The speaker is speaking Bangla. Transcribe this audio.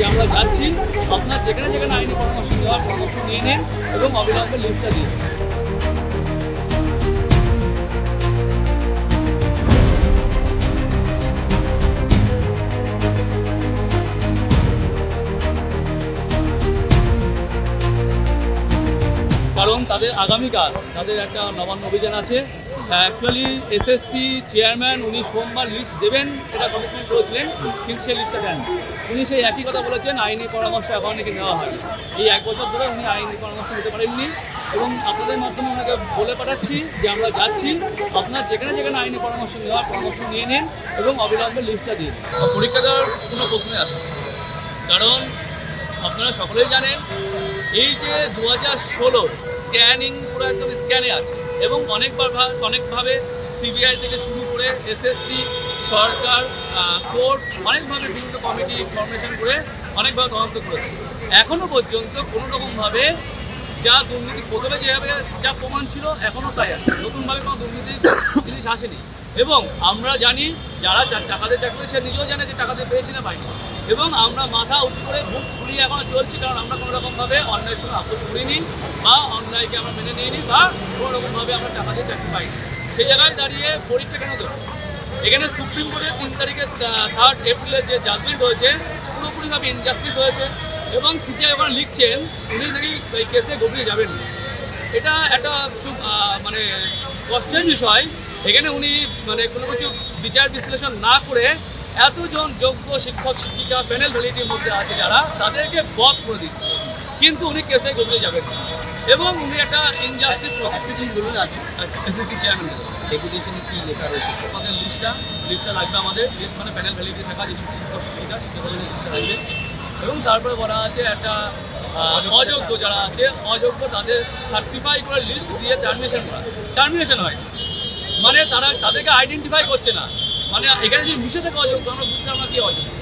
যে আমরা যাচ্ছি, আপনার যেখানে যেখানে আইনি পরামর্শ দেওয়ার পরামর্শ নিয়ে নিন এবং অবিলম্বে লিস্টটা দিন। কারণ তাদের আগামীকাল তাদের একটা নবান্ন অভিযান আছে। অ্যাকচুয়ালি এসএসসি চেয়ারম্যান উনি সোমবার লিস্ট দেবেন, এটা কমিটমেন্ট করেছিলেন কিন্তু সেই লিস্টটা দেন। উনি সেই একই কথা বলেছেন, আইনি পরামর্শ এখন নাকি নেওয়া হয়। এই এক বছর ধরে উনি আইনি পরামর্শ নিতে পারেননি। এবং আপনাদের মাধ্যমে ওনাকে বলে পাঠাচ্ছি যে আমরা যাচ্ছি, আপনার যেখানে যেখানে আইনি পরামর্শ নেওয়ার পরামর্শ নিয়ে নিন এবং অবিলম্বে লিস্টটা দিন। পরীক্ষা দেওয়ার কোনো প্রশ্নে আসে কারণ আপনারা সকলেই জানেন, এই যে দু হাজার ষোলো স্ক্যানিং পুরো একদম স্ক্যানে আছে। এবং অনেকবার অনেকভাবে সিবিআই থেকে শুরু করে এসএসসি সরকার কোর্ট অনেকভাবে বিভিন্ন কমিটি ফরমেশন করে অনেকভাবে তদন্ত করেছে। এখনও পর্যন্ত কোনো রকমভাবে যা দুর্নীতি, প্রথমে যেভাবে যা প্রমাণ ছিল এখনও তাই আছে। নতুনভাবে কোনো দুর্নীতি জিনিস আসেনি। এবং আমরা জানি যারা টাকাতে চাকরি সে নিজেও জানে যে টাকাতে পেয়েছি না পাইনি এবং আমরা মাথা উঁচু করে মুখ ফুলিয়ে এখনও চলছি, কারণ আমরা কোনো রকমভাবে অন্যায়ের সঙ্গে আপোষ করিনি বা অন্যায়কে আমরা মেনে নিইনি বা কোনো রকমভাবে আমরা টাকা দিয়ে চাকরি পাইনি। সেই জায়গায় দাঁড়িয়ে পরীক্ষা কেন দেবো? এখানে সুপ্রিম কোর্টের তিন তারিখে থার্ড এপ্রিলের যে জাজমেন্ট হয়েছে পুরোপুরিভাবে ইনজাস্টিস হয়েছে এবং সিজিআই ওখানে লিখছেন, উনি নাকি এই কেসে গভীরে যাবেন এটা একটা খুব মানে কষ্টের বিষয়। এখানে উনি মানে কোনো কিছু বিচার বিশ্লেষণ না করে এতজন যোগ্য শিক্ষক শিক্ষিকা প্যানেল ভ্যালিটির মধ্যে আছে যারা তাদেরকে বধ করে দিচ্ছে। কিন্তু উনি কেসে গভীরে যাবেন এবং উনি একটা ইনজাস্টিস জিনিস আছে এসএসসি চেয়ারম্যান ডেপুটেশনে কি লেখা রয়েছে? আমাদের লিস্টটা লিস্টটা লাগবে আমাদের। লিস্ট মানে প্যানেল ভ্যালিটি থাকা যে শিক্ষক শিক্ষিকা শিক্ষকদের লিস্টটা লাগবে। এবং তারপরে বলা আছে একটা অযোগ্য যারা আছে অযোগ্য তাদের সার্টিফাই করে লিস্ট দিয়ে টার্মিনেশন করা। টার্মিনেশন হয়। মানে তারা তাদেরকে আইডেন্টিফাই করছে না। মানে এখানে যদি মিশে থাকা অযোগ্য আমরা বুঝতে আমরা কি অযোগ্য